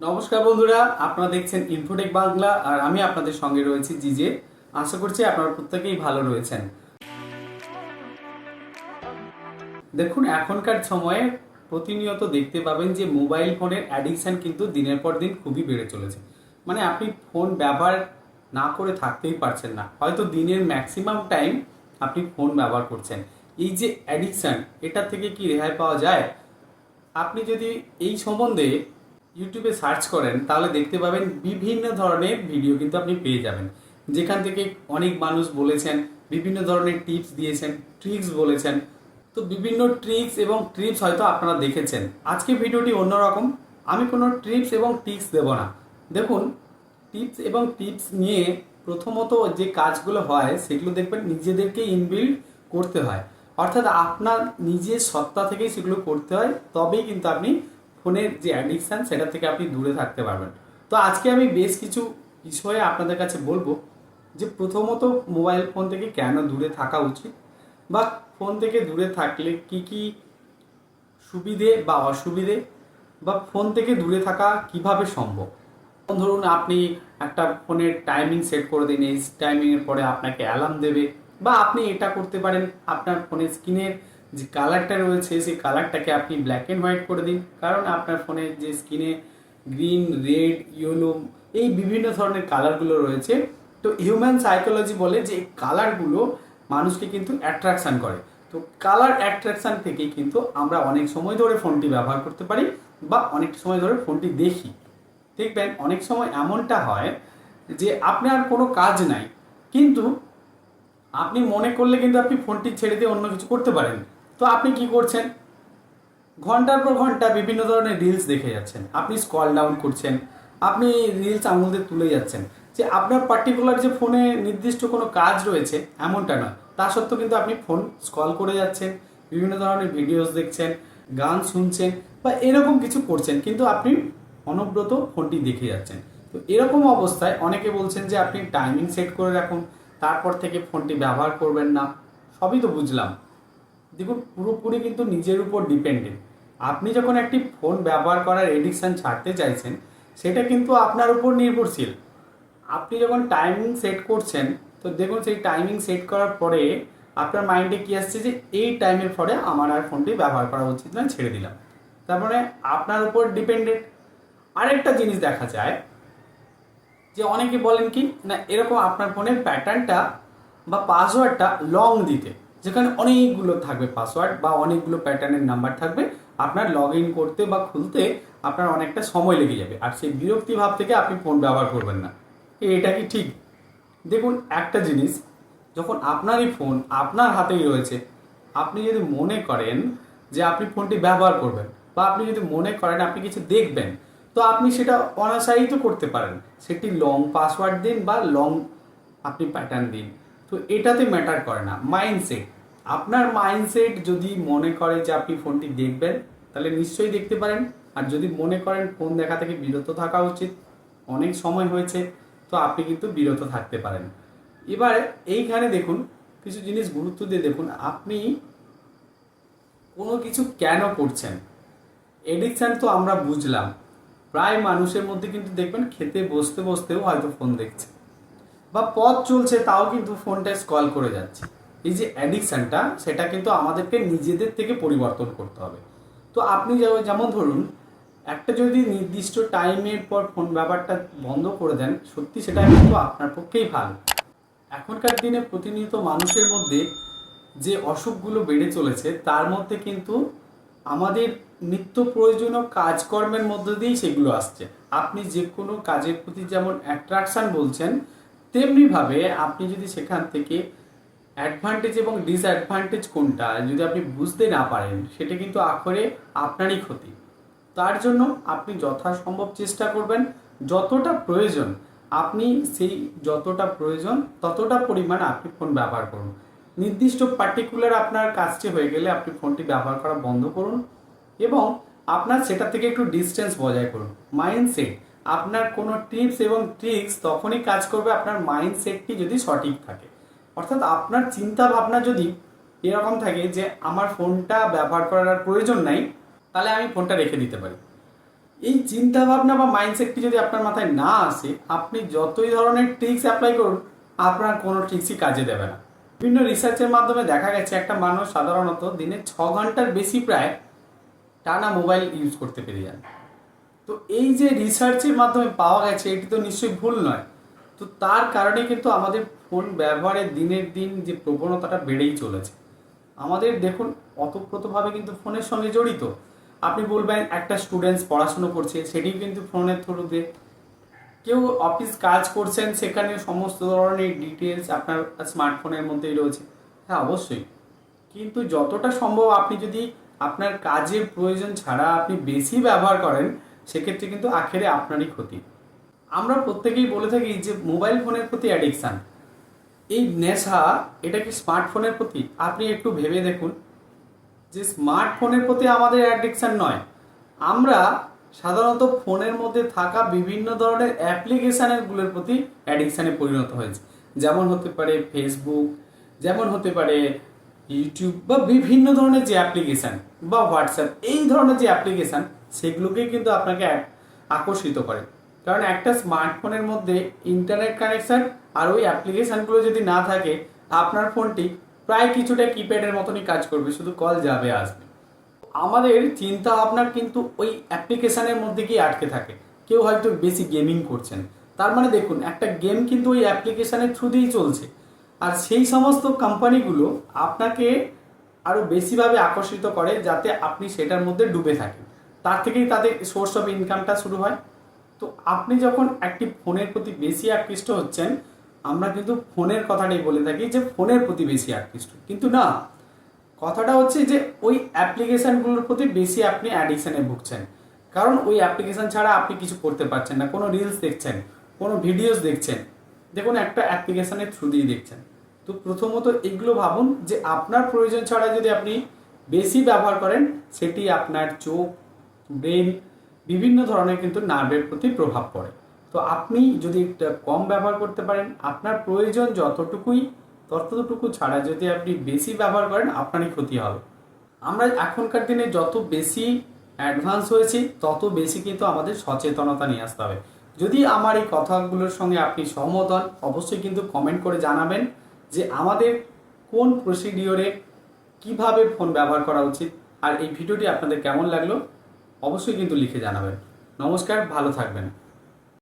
নমস্কার বন্ধুরা, আপনারা দেখছেন ইনফোটেক বাংলা আর আমি আপনাদের সঙ্গে রয়েছি জিজে। আশা করছি আপনারা প্রত্যেকেই ভালো রয়েছেন। দেখুন, এখনকার সময়ে প্রতিনিয়ত দেখতে পাবেন যে মোবাইল ফোনের অ্যাডিকশন কিন্তু দিনের পর দিন খুবই বেড়ে চলেছে। মানে আপনি ফোন ব্যবহার না করে থাকতেই পারছেন না। হয়তো দিনের ম্যাক্সিমাম টাইম আপনি ফোন ব্যবহার করছেন। এই যে অ্যাডিকশন এটা থেকে কি রেহাই পাওয়া যায়? আপনি যদি এই সম্বন্ধে ইউটিউবে সার্চ করেন, তাহলে দেখতে পাবেন বিভিন্ন ধরনের ভিডিও কিন্তু আপনি পেয়ে যাবেন। যেখান থেকে অনেক মানুষ বলেছেন, বিভিন্ন ধরনের টিপস দিয়েছেন ট্রিক্স বলেছেন। তো বিভিন্ন ট্রিক্স এবং ট্রিপস হয়তো আপনারা দেখেছেন। আজকে ভিডিওটি অন্যরকম। আমি কোনো ট্রিপস এবং টিপস দেব না। দেখুন টিপস এবং টিপস নিয়ে প্রথমত যে কাজগুলো হয়, সেগুলো দেখবেন নিজেদেরকে ইনবিল্ড করতে হয়। অর্থাৎ আপনার নিজের সত্তা থেকেই সেগুলো করতে হয়, তবেই কিন্তু আপনি ফোনের যে অ্যাডিকশান সেটা থেকে আপনি দূরে থাকতে পারবেন। তো আজকে আমি বেশ কিছু বিষয়ে আপনাদের কাছে বলব যে প্রথমত মোবাইল ফোন থেকে কেন দূরে থাকা উচিত বা ফোন থেকে দূরে থাকলে কি কি সুবিধে বা অসুবিধে বা ফোন থেকে দূরে থাকা কীভাবে সম্ভব? ধরুন আপনি একটা ফোনের টাইমিং সেট করে দিন, এই টাইমিংয়ের পরে আপনাকে অ্যালার্ম দেবে বা আপনি এটা করতে পারেন আপনার ফোনের স্ক্রিনের যে কালারটা রয়েছে, সেই কালারটাকে আপনি ব্ল্যাক অ্যান্ড হোয়াইট করে দিন। কারণ আপনার ফোনের যে স্ক্রিনে গ্রিন রেড ইয়েলো এই বিভিন্ন ধরনের কালারগুলো রয়েছে। তো হিউম্যান সাইকোলজি বলে যে এই কালারগুলো মানুষকে কিন্তু অ্যাট্রাকশান করে। তো কালার অ্যাট্রাকশান থেকেই কিন্তু আমরা অনেক সময় ধরে ফোনটি ব্যবহার করতে পারি বা অনেক সময় ধরে ফোনটি দেখি। দেখবেন, অনেক সময় এমনটা হয় যে আপনার কোনো কাজ নাই, কিন্তু আপনি মনে করলে কিন্তু আপনি ফোনটি ছেড়ে দিয়ে অন্য কিছু করতে পারেন। তো আপনি কি করছেন? ঘণ্টার পর ঘণ্টা বিভিন্ন ধরনের রিলস দেখে যাচ্ছেন। আপনি স্কল ডাউন করছেন, আপনি রিলস আঙুল দিয়ে তুলে যাচ্ছেন যে আপনার পার্টিকুলার যে ফোনে নির্দিষ্ট কোনো কাজ রয়েছে, এমনটা নয়। তা সত্ত্বেও কিন্তু আপনি ফোন স্কল করে যাচ্ছেন, বিভিন্ন ধরনের ভিডিওস দেখছেন, গান শুনছেন বা এরকম কিছু করছেন, কিন্তু আপনি অনব্রত ফোনটি দেখে যাচ্ছেন। তো এরকম অবস্থায় অনেকে বলছেন যে আপনি টাইমিং সেট করে রাখুন, তারপর থেকে ফোনটি ব্যবহার করবেন না। সবই তো বুঝলাম। দেখুন, পুরোপুরি কিন্তু নিজের উপর ডিপেন্ডেন্ট আপনি যখন একটি ফোন ব্যবহার করার এডিকশান ছাড়তে চাইছেন, সেটা কিন্তু আপনার উপর নির্ভরশীল। আপনি যখন টাইমিং সেট করছেন, তো দেখুন, সেই টাইমিং সেট করার পরে আপনার মাইন্ডে কী আসছে যে, এই টাইমের পরে আমার আর ফোনটি ব্যবহার করা উচিত না ছেড়ে দিলাম। তারপরে আপনার উপর ডিপেন্ডেন্ট আরেকটা জিনিস দেখা যায়, যে অনেকে বলেন কি, না, এরকম আপনার ফোনের প্যাটার্নটা বা পাসওয়ার্ডটা লং দিতে। যেখানে অনেকগুলো থাকবে পাসওয়ার্ড বা অনেকগুলো প্যাটার্নের নাম্বার থাকবে। আপনার লগ ইন করতে বা খুলতে আপনার অনেকটা সময় লেগে যাবে। আর সেই বিরক্তি ভাব থেকে আপনি ফোন ব্যবহার করবেন না। এটা কি ঠিক? দেখুন, একটা জিনিস, যখন আপনারই ফোন আপনার হাতেই রয়েছে, আপনি যদি মনে করেন যে আপনি ফোনটি ব্যবহার করবেন বা আপনি যদি মনে করেন আপনি কিছু দেখবেন, তো আপনি সেটা অনাসায়িত করতে পারেন। সেটি লং পাসওয়ার্ড দিন বা লং আপনি প্যাটার্ন দিন। তো এটাতে ম্যাটার করে না। মাইন্ডসেট আপনার মাইন্ডসেট যদি মনে করে যে আপনি ফোনটি দেখবেন, তাহলে নিশ্চয়ই দেখতে পারেন। আর যদি মনে করেন ফোন দেখা থেকে বিরত থাকা উচিত, অনেক সময় হয়েছে, তো আপনি কিন্তু বিরত থাকতে পারেন। এবার এইখানে দেখুন, কিছু জিনিস গুরুত্ব দিয়ে দেখুন, আপনি কোনো কিছু কেন করছেন? এডিকশান তো আমরা বুঝলাম। প্রায় মানুষের মধ্যে কিন্তু দেখবেন খেতে বসতে বসতেও হয়তো ফোন দেখছে। বা পথ চলছে তাও কিন্তু ফোনটা স্কল করে যাচ্ছে। এই যে অ্যাডিকশানটা সেটা কিন্তু আমাদেরকে নিজেদের থেকে পরিবর্তন করতে হবে। তো আপনি যেমন ধরুন, একটা যদি নির্দিষ্ট টাইমের পর ফোন ব্যাপারটা বন্ধ করে দেন, সত্যি সেটা কিন্তু আপনার পক্ষেই ভালো। এখনকার দিনে প্রতিনিয়ত মানুষের মধ্যে যে অসুখগুলো বেড়ে চলেছে, তার মধ্যে কিন্তু আমাদের নিত্য প্রয়োজনীয় কাজকর্মের মধ্য দিয়েই সেগুলো আসছে। আপনি যে কোনো কাজের প্রতি যেমন অ্যাট্রাকশান বলছেন তেমনিভাবে আপনি যদি সেখান থেকে অ্যাডভান্টেজ এবং ডিসঅ্যাডভান্টেজ কোনটা, যদি আপনি বুঝতে না পারেন, সেটা কিন্তু আখরে আপনারই ক্ষতি। তার জন্য আপনি যথাসম্ভব চেষ্টা করবেন, যতটা প্রয়োজন আপনি সেই যতটা প্রয়োজন, ততটা পরিমাণ আপনি ফোন ব্যবহার করুন। নির্দিষ্ট পার্টিকুলার আপনার কাজটি হয়ে গেলে আপনি ফোনটি ব্যবহার করা বন্ধ করুন এবং আপনার সেটা থেকে একটু ডিস্টেন্স বজায় করুন। মাইন্ডসেট আপনার কোনো টিপস এবং ট্রিক্স তখনই কাজ করবে আপনার মাইন্ডসেটটি যদি সঠিক থাকে। অর্থাৎ আপনার চিন্তা ভাবনা যদি এরকম থাকে যে আমার ফোনটা ব্যবহার করার আর প্রয়োজন নাই, তাহলে আমি ফোনটা রেখে দিতে পারি। এই চিন্তা ভাবনা বা মাইন্ডসেটটি যদি আপনার মাথায় না আসে, আপনি যতই ধরনের ট্রিক্স অ্যাপ্লাই করুন, আপনার কোনো ট্রিক্সই কাজে দেবে না। বিভিন্ন রিসার্চের মাধ্যমে দেখা গেছে, একটা মানুষ সাধারণত দিনে ছ ঘণ্টার বেশি প্রায় টানা মোবাইল ইউজ করতে পেরে যান। তো এই যে রিসার্চের মাধ্যমে পাওয়া গেছে, এটি তো নিশ্চয়ই ভুল নয়। তো তার কারণে কিন্তু আমাদের ফোন ব্যবহারের দিনের দিন যে প্রবণতাটা বেড়েই চলেছে। আমাদের দেখুন অতপ্রতভাবে কিন্তু ফোনের সঙ্গে জড়িত। আপনি বলবেন, একটা স্টুডেন্টস পড়াশুনো করছে সেটি কিন্তু ফোনের থ্রুতে। কেউ অফিস কাজ করছেন সেখানে সমস্ত ধরনের ডিটেলস আপনার স্মার্টফোনের মধ্যেই রয়েছে। হ্যাঁ অবশ্যই। কিন্তু যতটা সম্ভব আপনি যদি আপনার কাজের প্রয়োজন ছাড়া আপনি বেশি ব্যবহার করেন সেক্ষেত্রে কিন্তু আখেরে আপনারই ক্ষতি। আমরা প্রত্যেকেই বলে থাকি যে মোবাইল ফোনের প্রতি অ্যাডিকশান এই নেশা, এটা কি স্মার্টফোনের প্রতি? আপনি একটু ভেবে দেখুন যে স্মার্টফোনের প্রতি আমাদের অ্যাডিকশান নয়। আমরা সাধারণত ফোনের মধ্যে থাকা বিভিন্ন ধরনের অ্যাপ্লিকেশানগুলোর প্রতি অ্যাডিকশানে পরিণত হয়েছে। যেমন হতে পারে ফেসবুক যেমন হতে পারে ইউটিউব বা বিভিন্ন ধরনের যে অ্যাপ্লিকেশান বা হোয়াটসঅ্যাপ এই ধরনের যে অ্যাপ্লিকেশান সেগুলোকে কিন্তু আপনাকে আকর্ষিত করে। কারণ একটা স্মার্টফোনের মধ্যে ইন্টারনেট কানেকশন আর ওই অ্যাপ্লিকেশানগুলো যদি না থাকে, আপনার ফোনটি প্রায় কিছুটা কিপ্যাডের মতনই কাজ করবে, শুধু কল যাবে, আসবে। আমাদের চিন্তা ভাবনা কিন্তু ওই অ্যাপ্লিকেশানের মধ্যে গিয়ে আটকে থাকে। কেউ হয়তো বেশি গেমিং করছেন তার মানে দেখুন, একটা গেম কিন্তু ওই অ্যাপ্লিকেশানের থ্রু দিয়েই চলছে। আর সেই সমস্ত কোম্পানিগুলো আপনাকে আরও বেশিভাবে আকর্ষিত করে, যাতে আপনি সেটার মধ্যে ডুবে থাকেন। তার থেকেই তাদের সোর্স অফ ইনকামটা শুরু হয়। তো আপনি যখন একটি ফোনের প্রতি বেশি আকৃষ্ট হচ্ছেন, আমরা কিন্তু ফোনের কথাটাই বলে থাকি যে ফোনের প্রতি বেশি আকৃষ্ট। কিন্তু না, কথাটা হচ্ছে যে ওই অ্যাপ্লিকেশানগুলোর প্রতি বেশি আপনি অ্যাডিকশানে ভুগছেন। কারণ ওই অ্যাপ্লিকেশান ছাড়া আপনি কিছু করতে পারছেন না। কোনো রিলস দেখছেন, কোনো ভিডিওস দেখছেন দেখুন একটা অ্যাপ্লিকেশানের থ্রু দিয়ে দেখছেন। তো প্রথমত এগুলো ভাবুন যে আপনার প্রয়োজন ছাড়া যদি আপনি বেশি ব্যবহার করেন, সেটি আপনার চোখ ব্রেন বিভিন্ন ধরনের কিন্তু নার্ভের প্রতি প্রভাব পড়ে। তো আপনি যদি একটা কম ব্যবহার করতে পারেন, আপনার প্রয়োজন যতটুকুই, ততটুকু ছাড়া যদি আপনি বেশি ব্যবহার করেন, আপনারই ক্ষতি হবে। আমরা এখনকার দিনে যত বেশি অ্যাডভান্স হয়েছি, তত বেশি কিন্তু আমাদের সচেতনতা নিয়ে আসতে হবে। যদি আমার এই কথাগুলোর সঙ্গে আপনি সহমত হন, অবশ্যই কিন্তু কমেন্ট করে জানাবেন যে আমাদের কোন প্রসিডিওরে কীভাবে ফোন ব্যবহার করা উচিত। আর এই ভিডিওটি আপনাদের কেমন লাগল? অবশ্যই কিন্তু লিখে জানাবেন। নমস্কার ভালো থাকবেন।